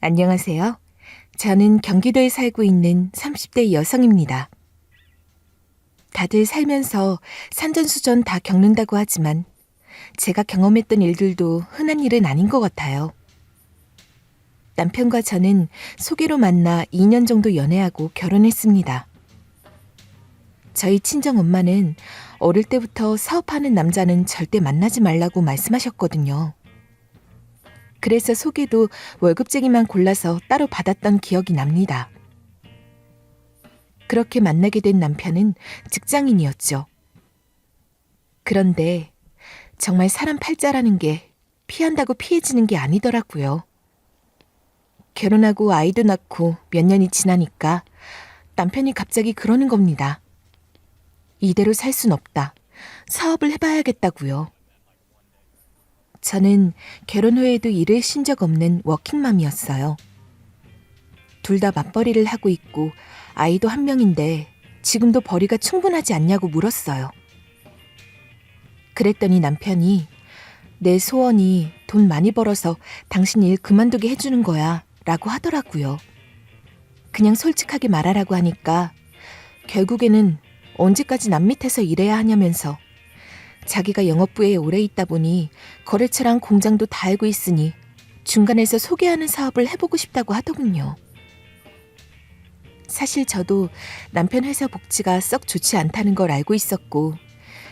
안녕하세요. 저는 경기도에 살고 있는 30대 여성입니다. 다들 살면서 산전수전 다 겪는다고 하지만 제가 경험했던 일들도 흔한 일은 아닌 것 같아요. 남편과 저는 소개로 만나 2년 정도 연애하고 결혼했습니다. 저희 친정 엄마는 어릴 때부터 사업하는 남자는 절대 만나지 말라고 말씀하셨거든요. 그래서 소개도 월급쟁이만 골라서 따로 받았던 기억이 납니다. 그렇게 만나게 된 남편은 직장인이었죠. 그런데 정말 사람 팔자라는 게 피한다고 피해지는 게 아니더라고요. 결혼하고 아이도 낳고 몇 년이 지나니까 남편이 갑자기 그러는 겁니다. 이대로 살 순 없다. 사업을 해봐야겠다고요. 저는 결혼 후에도 일을 쉰 적 없는 워킹맘이었어요. 둘 다 맞벌이를 하고 있고 아이도 한 명인데 지금도 벌이가 충분하지 않냐고 물었어요. 그랬더니 남편이 내 소원이 돈 많이 벌어서 당신 일 그만두게 해주는 거야 라고 하더라고요. 그냥 솔직하게 말하라고 하니까 결국에는 언제까지 남 밑에서 일해야 하냐면서 자기가 영업부에 오래 있다 보니 거래처랑 공장도 다 알고 있으니 중간에서 소개하는 사업을 해보고 싶다고 하더군요. 사실 저도 남편 회사 복지가 썩 좋지 않다는 걸 알고 있었고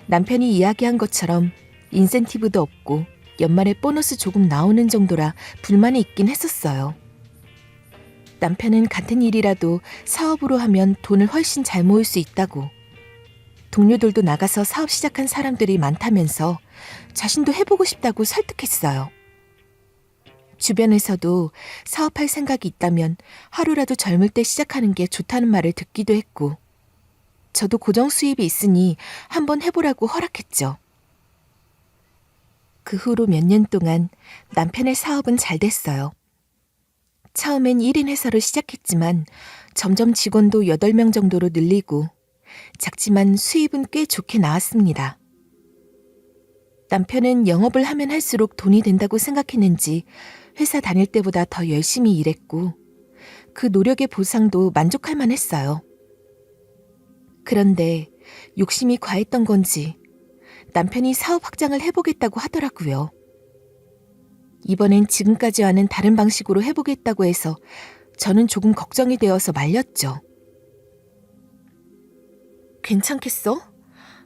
남편이 이야기한 것처럼 인센티브도 없고 연말에 보너스 조금 나오는 정도라 불만이 있긴 했었어요. 남편은 같은 일이라도 사업으로 하면 돈을 훨씬 잘 모을 수 있다고 동료들도 나가서 사업 시작한 사람들이 많다면서 자신도 해보고 싶다고 설득했어요. 주변에서도 사업할 생각이 있다면 하루라도 젊을 때 시작하는 게 좋다는 말을 듣기도 했고, 저도 고정 수입이 있으니 한번 해보라고 허락했죠. 그 후로 몇 년 동안 남편의 사업은 잘 됐어요. 처음엔 1인 회사로 시작했지만 점점 직원도 8명 정도로 늘리고 작지만 수입은 꽤 좋게 나왔습니다. 남편은 영업을 하면 할수록 돈이 된다고 생각했는지 회사 다닐 때보다 더 열심히 일했고 그 노력의 보상도 만족할 만했어요. 그런데 욕심이 과했던 건지 남편이 사업 확장을 해보겠다고 하더라고요. 이번엔 지금까지와는 다른 방식으로 해보겠다고 해서 저는 조금 걱정이 되어서 말렸죠. 괜찮겠어?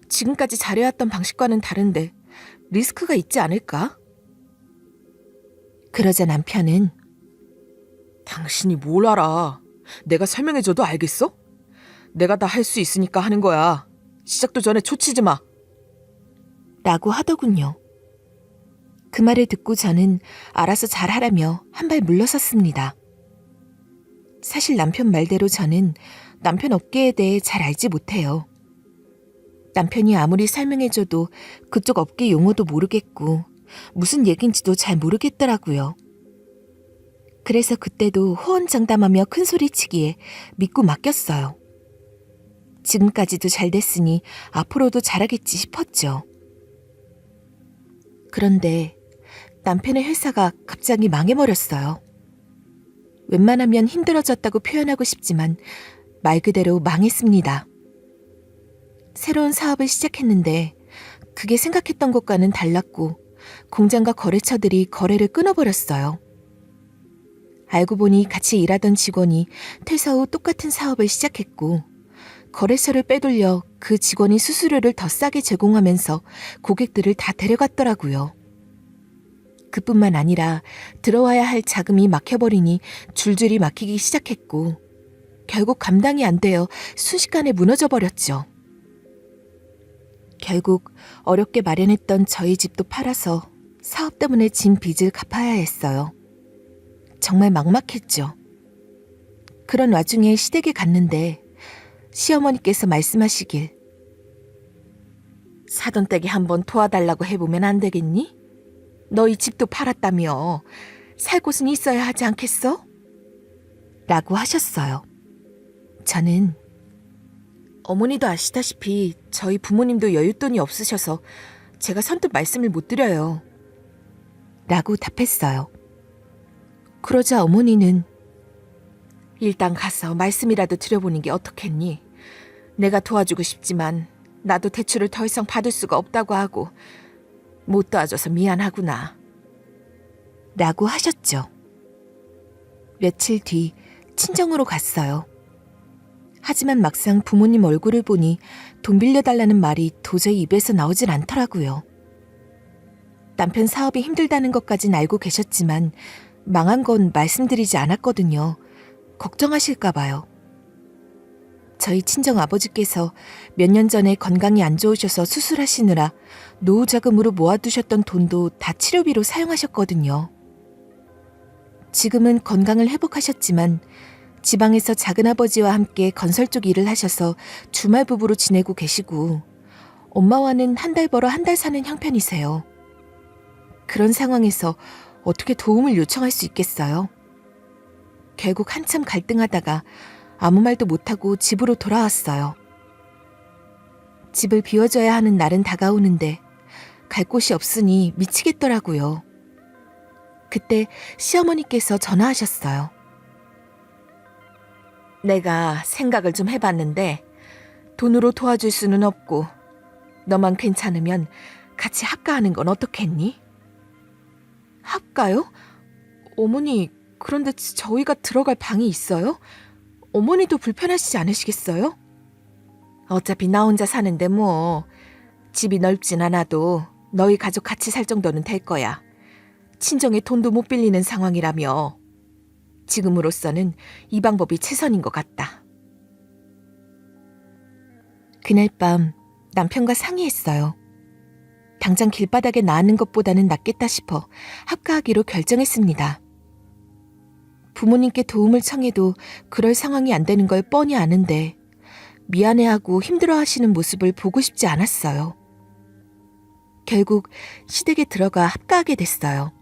지금까지 잘해왔던 방식과는 다른데 리스크가 있지 않을까? 그러자 남편은 당신이 뭘 알아? 내가 설명해줘도 알겠어? 내가 다 할 수 있으니까 하는 거야. 시작도 전에 초치지 마. 라고 하더군요. 그 말을 듣고 저는 알아서 잘하라며 한 발 물러섰습니다. 사실 남편 말대로 저는 남편 업계에 대해 잘 알지 못해요. 남편이 아무리 설명해줘도 그쪽 업계 용어도 모르겠고 무슨 얘긴지도 잘 모르겠더라고요. 그래서 그때도 호언장담하며 큰 소리치기에 믿고 맡겼어요. 지금까지도 잘 됐으니 앞으로도 잘하겠지 싶었죠. 그런데 남편의 회사가 갑자기 망해버렸어요. 웬만하면 힘들어졌다고 표현하고 싶지만 말 그대로 망했습니다. 새로운 사업을 시작했는데 그게 생각했던 것과는 달랐고 공장과 거래처들이 거래를 끊어버렸어요. 알고 보니 같이 일하던 직원이 퇴사 후 똑같은 사업을 시작했고 거래처를 빼돌려 그 직원이 수수료를 더 싸게 제공하면서 고객들을 다 데려갔더라고요. 그뿐만 아니라 들어와야 할 자금이 막혀버리니 줄줄이 막히기 시작했고 결국 감당이 안 되어 순식간에 무너져 버렸죠. 결국 어렵게 마련했던 저희 집도 팔아서 사업 때문에 진 빚을 갚아야 했어요. 정말 막막했죠. 그런 와중에 시댁에 갔는데 시어머니께서 말씀하시길 사돈 댁에 한번 도와달라고 해보면 안 되겠니? 너이 집도 팔았다며 살 곳은 있어야 하지 않겠어? 라고 하셨어요. 저는 어머니도 아시다시피 저희 부모님도 여윳돈이 없으셔서 제가 선뜻 말씀을 못 드려요. 라고 답했어요. 그러자 어머니는 일단 가서 말씀이라도 드려보는 게 어떻겠니? 내가 도와주고 싶지만 나도 대출을 더 이상 받을 수가 없다고 하고 못 도와줘서 미안하구나. 라고 하셨죠. 며칠 뒤 친정으로 갔어요. 하지만 막상 부모님 얼굴을 보니 돈 빌려달라는 말이 도저히 입에서 나오질 않더라고요. 남편 사업이 힘들다는 것까진 알고 계셨지만 망한 건 말씀드리지 않았거든요. 걱정하실까봐요. 저희 친정 아버지께서 몇 년 전에 건강이 안 좋으셔서 수술하시느라 노후 자금으로 모아두셨던 돈도 다 치료비로 사용하셨거든요. 지금은 건강을 회복하셨지만 지방에서 작은아버지와 함께 건설 쪽 일을 하셔서 주말 부부로 지내고 계시고 엄마와는 한 달 벌어 한 달 사는 형편이세요. 그런 상황에서 어떻게 도움을 요청할 수 있겠어요? 결국 한참 갈등하다가 아무 말도 못하고 집으로 돌아왔어요. 집을 비워줘야 하는 날은 다가오는데 갈 곳이 없으니 미치겠더라고요. 그때 시어머니께서 전화하셨어요. 내가 생각을 좀 해봤는데 돈으로 도와줄 수는 없고 너만 괜찮으면 같이 합가하는 건 어떻겠니? 합가요? 어머니, 그런데 저희가 들어갈 방이 있어요? 어머니도 불편하시지 않으시겠어요? 어차피 나 혼자 사는데 뭐 집이 넓진 않아도 너희 가족 같이 살 정도는 될 거야. 친정에 돈도 못 빌리는 상황이라며 지금으로서는 이 방법이 최선인 것 같다. 그날 밤 남편과 상의했어요. 당장 길바닥에 나앉는 것보다는 낫겠다 싶어 합가하기로 결정했습니다. 부모님께 도움을 청해도 그럴 상황이 안 되는 걸 뻔히 아는데 미안해하고 힘들어 하시는 모습을 보고 싶지 않았어요. 결국 시댁에 들어가 합가하게 됐어요.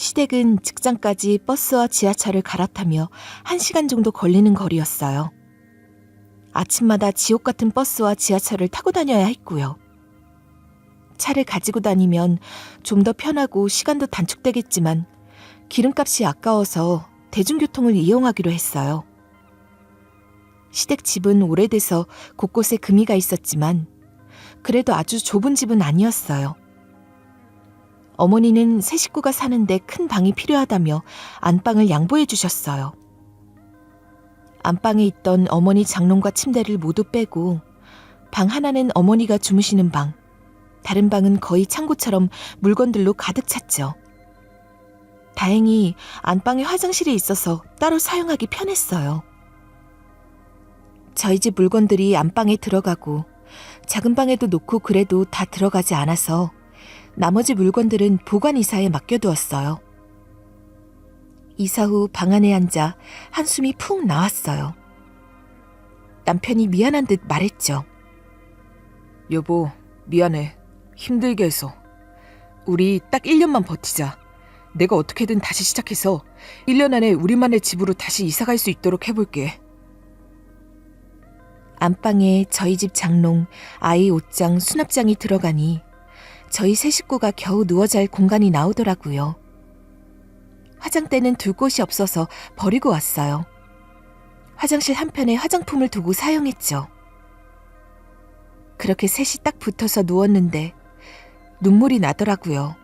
시댁은 직장까지 버스와 지하철을 갈아타며 1시간 정도 걸리는 거리였어요. 아침마다 지옥 같은 버스와 지하철을 타고 다녀야 했고요. 차를 가지고 다니면 좀 더 편하고 시간도 단축되겠지만 기름값이 아까워서 대중교통을 이용하기로 했어요. 시댁 집은 오래돼서 곳곳에 금이가 있었지만 그래도 아주 좁은 집은 아니었어요. 어머니는 세 식구가 사는데 큰 방이 필요하다며 안방을 양보해 주셨어요. 안방에 있던 어머니 장롱과 침대를 모두 빼고 방 하나는 어머니가 주무시는 방, 다른 방은 거의 창고처럼 물건들로 가득 찼죠. 다행히 안방에 화장실이 있어서 따로 사용하기 편했어요. 저희 집 물건들이 안방에 들어가고 작은 방에도 놓고 그래도 다 들어가지 않아서 나머지 물건들은 보관 이사에 맡겨두었어요. 이사 후 방 안에 앉아 한숨이 푹 나왔어요. 남편이 미안한 듯 말했죠. 여보, 미안해. 힘들게 해서. 우리 딱 1년만 버티자. 내가 어떻게든 다시 시작해서 1년 안에 우리만의 집으로 다시 이사 갈 수 있도록 해볼게. 안방에 저희 집 장롱, 아이 옷장, 수납장이 들어가니 저희 세 식구가 겨우 누워 잘 공간이 나오더라고요. 화장대는 둘 곳이 없어서 버리고 왔어요. 화장실 한편에 화장품을 두고 사용했죠. 그렇게 셋이 딱 붙어서 누웠는데 눈물이 나더라고요.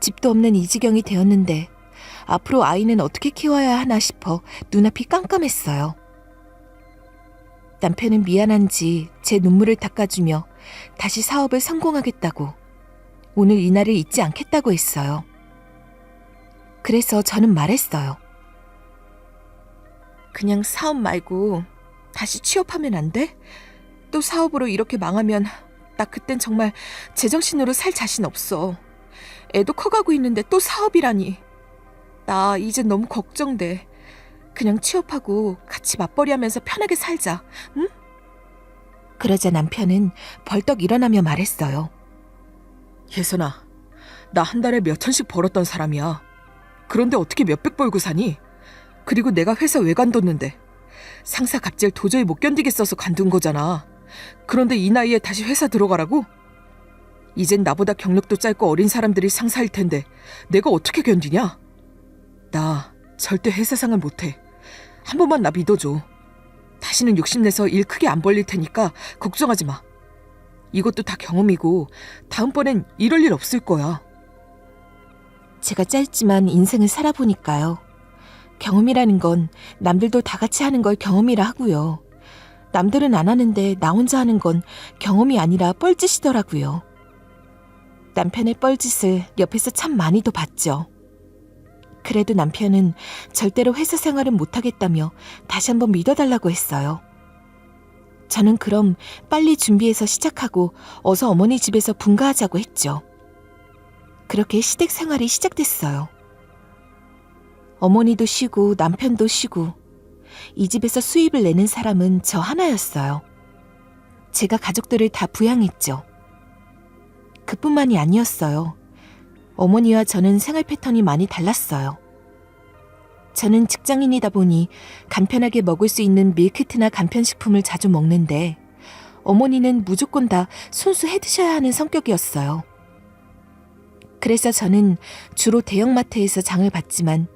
집도 없는 이 지경이 되었는데 앞으로 아이는 어떻게 키워야 하나 싶어 눈앞이 깜깜했어요. 남편은 미안한지 제 눈물을 닦아주며 다시 사업을 성공하겠다고 오늘 이날을 잊지 않겠다고 했어요. 그래서 저는 말했어요. 그냥 사업 말고 다시 취업하면 안 돼? 또 사업으로 이렇게 망하면 나 그땐 정말 제정신으로 살 자신 없어. 애도 커가고 있는데 또 사업이라니. 나 이제 너무 걱정돼. 그냥 취업하고 같이 맞벌이 하면서 편하게 살자. 응? 그러자 남편은 벌떡 일어나며 말했어요. 예선아, 나 한 달에 몇 천씩 벌었던 사람이야. 그런데 어떻게 몇백 벌고 사니? 그리고 내가 회사 왜 관뒀는데? 상사 갑질 도저히 못 견디겠어서 관둔 거잖아. 그런데 이 나이에 다시 회사 들어가라고? 이젠 나보다 경력도 짧고 어린 사람들이 상사일 텐데 내가 어떻게 견디냐? 나 절대 회사 생활 못해. 한 번만 나 믿어줘. 다시는 욕심내서 일 크게 안 벌릴 테니까 걱정하지 마. 이것도 다 경험이고 다음번엔 이럴 일 없을 거야. 제가 짧지만 인생을 살아보니까요. 경험이라는 건 남들도 다 같이 하는 걸 경험이라 하고요. 남들은 안 하는데 나 혼자 하는 건 경험이 아니라 뻘짓이더라고요. 남편의 뻘짓을 옆에서 참 많이도 봤죠. 그래도 남편은 절대로 회사 생활은 못하겠다며 다시 한번 믿어달라고 했어요. 저는 그럼 빨리 준비해서 시작하고 어서 어머니 집에서 분가하자고 했죠. 그렇게 시댁 생활이 시작됐어요. 어머니도 쉬고 남편도 쉬고 이 집에서 수입을 내는 사람은 저 하나였어요. 제가 가족들을 다 부양했죠. 그뿐만이 아니었어요. 어머니와 저는 생활 패턴이 많이 달랐어요. 저는 직장인이다 보니 간편하게 먹을 수 있는 밀키트나 간편식품을 자주 먹는데 어머니는 무조건 다 손수 해 드셔야 하는 성격이었어요. 그래서 저는 주로 대형마트에서 장을 봤지만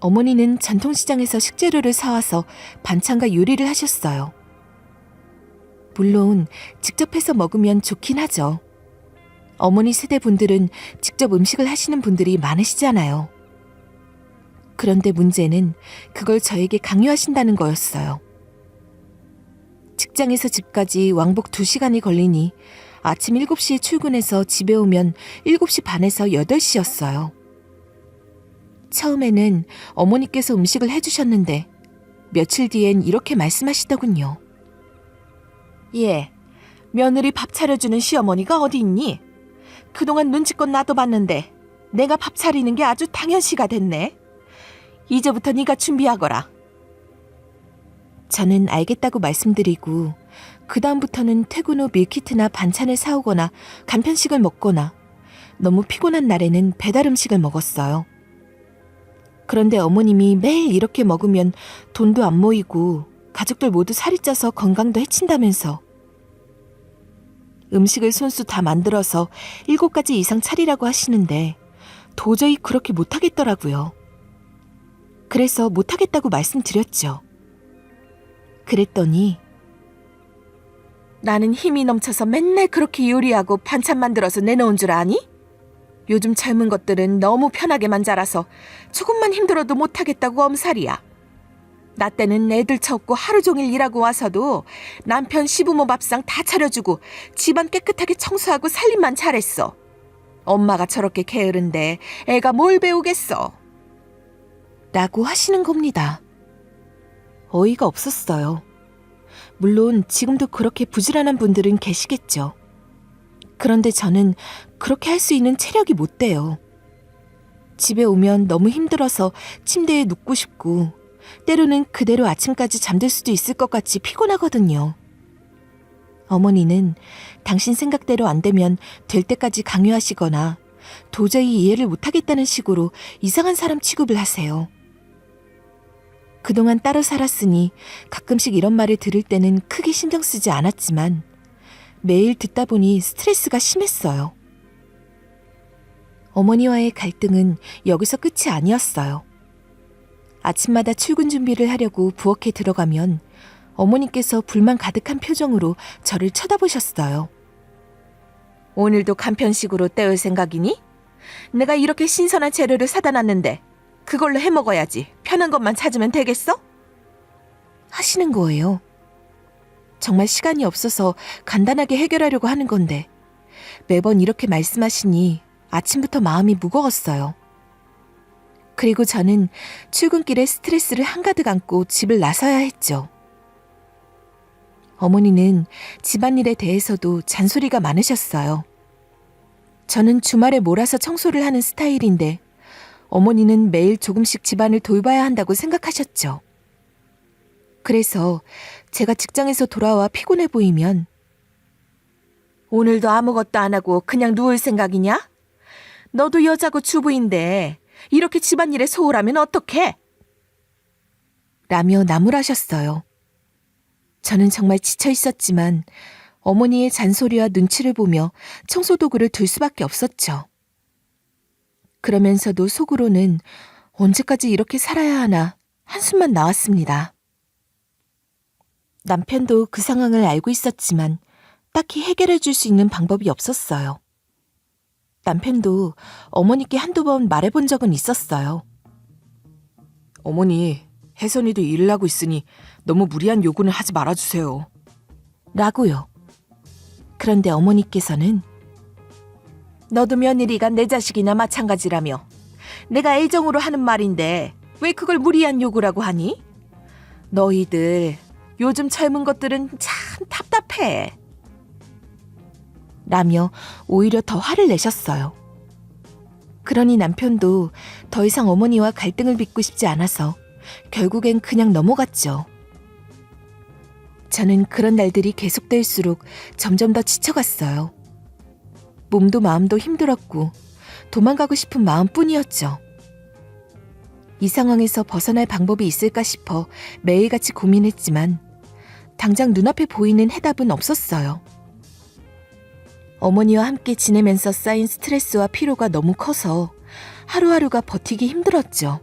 어머니는 전통시장에서 식재료를 사와서 반찬과 요리를 하셨어요. 물론 직접 해서 먹으면 좋긴 하죠. 어머니 세대 분들은 직접 음식을 하시는 분들이 많으시잖아요. 그런데 문제는 그걸 저에게 강요하신다는 거였어요. 직장에서 집까지 왕복 2시간이 걸리니 아침 7시에 출근해서 집에 오면 7시 반에서 8시였어요. 처음에는 어머니께서 음식을 해주셨는데 며칠 뒤엔 이렇게 말씀하시더군요. 예, 며느리 밥 차려주는 시어머니가 어디 있니? 그동안 눈치껏 나도 봤는데 내가 밥 차리는 게 아주 당연시가 됐네. 이제부터 네가 준비하거라. 저는 알겠다고 말씀드리고 그 다음부터는 퇴근 후 밀키트나 반찬을 사오거나 간편식을 먹거나 너무 피곤한 날에는 배달 음식을 먹었어요. 그런데 어머님이 매일 이렇게 먹으면 돈도 안 모이고 가족들 모두 살이 쪄서 건강도 해친다면서 음식을 손수 다 만들어서 일곱 가지 이상 차리라고 하시는데 도저히 그렇게 못하겠더라고요. 그래서 못하겠다고 말씀드렸죠. 그랬더니 나는 힘이 넘쳐서 맨날 그렇게 요리하고 반찬 만들어서 내놓은 줄 아니? 요즘 젊은 것들은 너무 편하게만 자라서 조금만 힘들어도 못하겠다고 엄살이야. 나 때는 애들 찾고 하루 종일 일하고 와서도 남편 시부모 밥상 다 차려주고 집안 깨끗하게 청소하고 살림만 잘했어. 엄마가 저렇게 게으른데 애가 뭘 배우겠어. 라고 하시는 겁니다. 어이가 없었어요. 물론 지금도 그렇게 부지런한 분들은 계시겠죠. 그런데 저는 그렇게 할 수 있는 체력이 못 돼요. 집에 오면 너무 힘들어서 침대에 눕고 싶고, 때로는 그대로 아침까지 잠들 수도 있을 것 같이 피곤하거든요. 어머니는 당신 생각대로 안 되면 될 때까지 강요하시거나 도저히 이해를 못하겠다는 식으로 이상한 사람 취급을 하세요. 그동안 따로 살았으니 가끔씩 이런 말을 들을 때는 크게 신경 쓰지 않았지만 매일 듣다 보니 스트레스가 심했어요. 어머니와의 갈등은 여기서 끝이 아니었어요. 아침마다 출근 준비를 하려고 부엌에 들어가면 어머니께서 불만 가득한 표정으로 저를 쳐다보셨어요. 오늘도 간편식으로 때울 생각이니? 내가 이렇게 신선한 재료를 사다 놨는데 그걸로 해 먹어야지. 편한 것만 찾으면 되겠어? 하시는 거예요. 정말 시간이 없어서 간단하게 해결하려고 하는 건데 매번 이렇게 말씀하시니 아침부터 마음이 무거웠어요. 그리고 저는 출근길에 스트레스를 한가득 안고 집을 나서야 했죠. 어머니는 집안일에 대해서도 잔소리가 많으셨어요. 저는 주말에 몰아서 청소를 하는 스타일인데 어머니는 매일 조금씩 집안을 돌봐야 한다고 생각하셨죠. 그래서 제가 직장에서 돌아와 피곤해 보이면 오늘도 아무것도 안 하고 그냥 누울 생각이냐? 너도 여자고 주부인데 이렇게 집안일에 소홀하면 어떡해? 라며 나무라셨어요. 저는 정말 지쳐 있었지만 어머니의 잔소리와 눈치를 보며 청소 도구를 둘 수밖에 없었죠. 그러면서도 속으로는 언제까지 이렇게 살아야 하나 한숨만 나왔습니다. 남편도 그 상황을 알고 있었지만 딱히 해결해 줄 수 있는 방법이 없었어요. 남편도 어머니께 한두 번 말해본 적은 있었어요. 어머니, 혜선이도 일을 하고 있으니 너무 무리한 요구는 하지 말아주세요. 라고요. 그런데 어머니께서는 너도 며느리가 내 자식이나 마찬가지라며 내가 애정으로 하는 말인데 왜 그걸 무리한 요구라고 하니? 너희들 요즘 젊은 것들은 참 답답해. 라며 오히려 더 화를 내셨어요. 그러니 남편도 더 이상 어머니와 갈등을 빚고 싶지 않아서 결국엔 그냥 넘어갔죠. 저는 그런 날들이 계속될수록 점점 더 지쳐갔어요. 몸도 마음도 힘들었고 도망가고 싶은 마음뿐이었죠. 이 상황에서 벗어날 방법이 있을까 싶어 매일같이 고민했지만 당장 눈앞에 보이는 해답은 없었어요. 어머니와 함께 지내면서 쌓인 스트레스와 피로가 너무 커서 하루하루가 버티기 힘들었죠.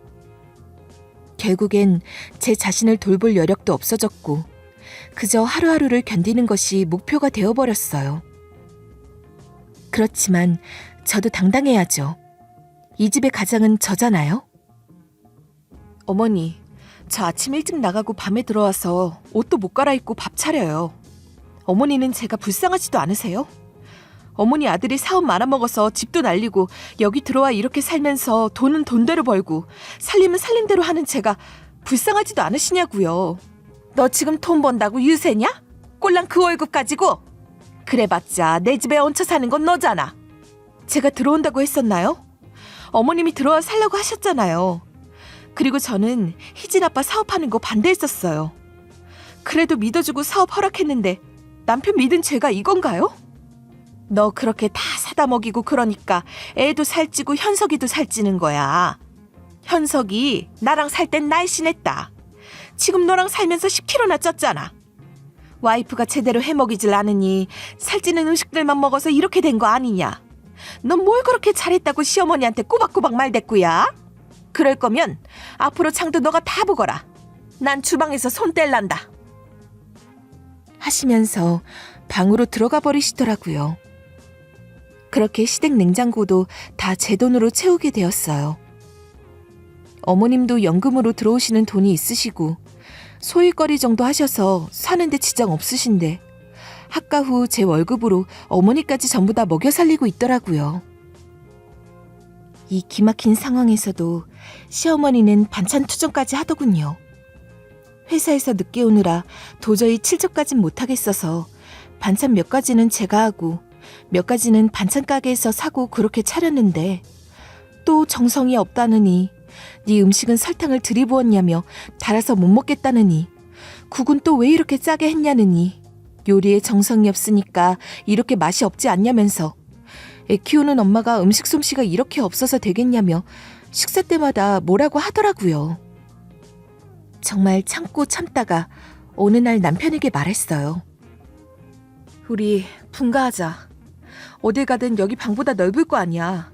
결국엔 제 자신을 돌볼 여력도 없어졌고 그저 하루하루를 견디는 것이 목표가 되어버렸어요. 그렇지만 저도 당당해야죠. 이 집의 가장은 저잖아요. 어머니, 저 아침 일찍 나가고 밤에 들어와서 옷도 못 갈아입고 밥 차려요. 어머니는 제가 불쌍하지도 않으세요? 어머니 아들이 사업 말아먹어서 집도 날리고 여기 들어와 이렇게 살면서 돈은 돈대로 벌고 살림은 살림대로 하는 제가 불쌍하지도 않으시냐고요. 너 지금 돈 번다고 유세냐? 꼴랑 그 월급 가지고? 그래봤자 내 집에 얹혀 사는 건 너잖아. 제가 들어온다고 했었나요? 어머님이 들어와 살려고 하셨잖아요. 그리고 저는 희진 아빠 사업하는 거 반대했었어요. 그래도 믿어주고 사업 허락했는데 남편 믿은 죄가 이건가요? 너 그렇게 다 사다 먹이고 그러니까 애도 살찌고 현석이도 살찌는 거야. 현석이 나랑 살 땐 날씬했다. 지금 너랑 살면서 10kg나 쪘잖아. 와이프가 제대로 해먹이질 않으니 살찌는 음식들만 먹어서 이렇게 된 거 아니냐. 넌 뭘 그렇게 잘했다고 시어머니한테 꼬박꼬박 말댔구야? 그럴 거면 앞으로 창도 너가 다 보거라. 난 주방에서 손 뗄란다. 하시면서 방으로 들어가 버리시더라고요. 그렇게 시댁 냉장고도 다 제 돈으로 채우게 되었어요. 어머님도 연금으로 들어오시는 돈이 있으시고 소일거리 정도 하셔서 사는데 지장 없으신데 학가 후 제 월급으로 어머니까지 전부 다 먹여 살리고 있더라고요. 이 기막힌 상황에서도 시어머니는 반찬 투정까지 하더군요. 회사에서 늦게 오느라 도저히 칠적까진 못하겠어서 반찬 몇 가지는 제가 하고 몇 가지는 반찬 가게에서 사고 그렇게 차렸는데 또 정성이 없다느니 네 음식은 설탕을 들이부었냐며 달아서 못 먹겠다느니 국은 또 왜 이렇게 짜게 했냐느니 요리에 정성이 없으니까 이렇게 맛이 없지 않냐면서 애 키우는 엄마가 음식 솜씨가 이렇게 없어서 되겠냐며 식사 때마다 뭐라고 하더라고요. 정말 참고 참다가 어느 날 남편에게 말했어요. 우리 분가하자. 어딜 가든 여기 방보다 넓을 거 아니야.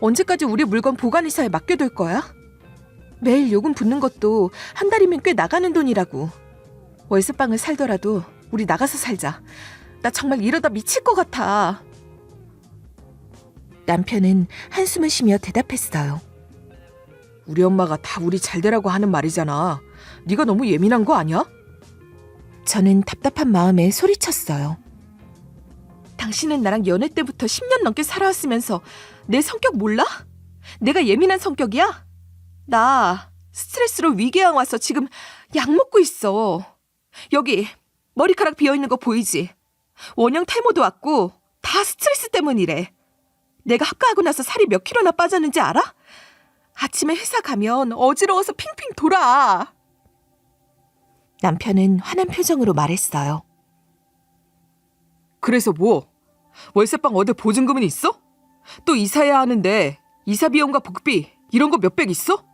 언제까지 우리 물건 보관이사에 맡겨둘 거야? 매일 요금 붙는 것도 한 달이면 꽤 나가는 돈이라고. 월세방을 살더라도 우리 나가서 살자. 나 정말 이러다 미칠 것 같아. 남편은 한숨을 쉬며 대답했어요. 우리 엄마가 다 우리 잘 되라고 하는 말이잖아. 네가 너무 예민한 거 아니야? 저는 답답한 마음에 소리쳤어요. 당신은 나랑 연애 때부터 10년 넘게 살아왔으면서 내 성격 몰라? 내가 예민한 성격이야? 나 스트레스로 위궤양 와서 지금 약 먹고 있어. 여기 머리카락 비어 있는 거 보이지? 원형 탈모도 왔고 다 스트레스 때문이래. 내가 합가하고 나서 살이 몇 킬로나 빠졌는지 알아? 아침에 회사 가면 어지러워서 핑핑 돌아. 남편은 화난 표정으로 말했어요. 그래서 뭐? 월세방 얻을 보증금은 있어? 또 이사해야 하는데 이사 비용과 복비 이런 거 몇백 있어?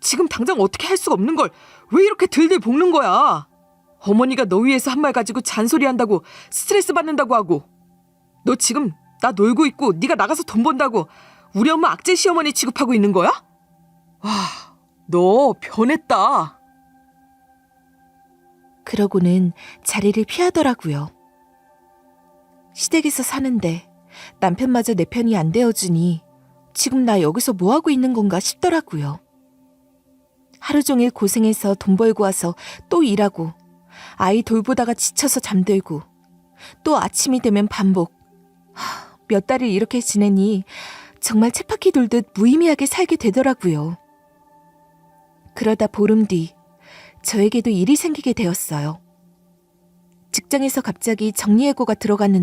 지금 당장 어떻게 할 수가 없는 걸 왜 이렇게 들들 볶는 거야? 어머니가 너 위해서 한 말 가지고 잔소리한다고 스트레스 받는다고 하고 너 지금 나 놀고 있고 네가 나가서 돈 번다고 우리 엄마 악재 시어머니 취급하고 있는 거야? 와, 너 변했다. 그러고는 자리를 피하더라고요. 시댁에서 사는데 남편마저 내 편이 안 되어주니 지금 나 여기서 뭐 하고 있는 건가 싶더라고요. 하루 종일 고생해서 돈 벌고 와서 또 일하고 아이 돌보다가 지쳐서 잠들고 또 아침이 되면 반복. 하, 몇 달을 이렇게 지내니 정말 쳇바퀴 돌듯 무의미하게 살게 되더라고요. 그러다 보름 뒤 저에게도 일이 생기게 되었어요. 직장에서 갑자기 정리해고가 들어갔는데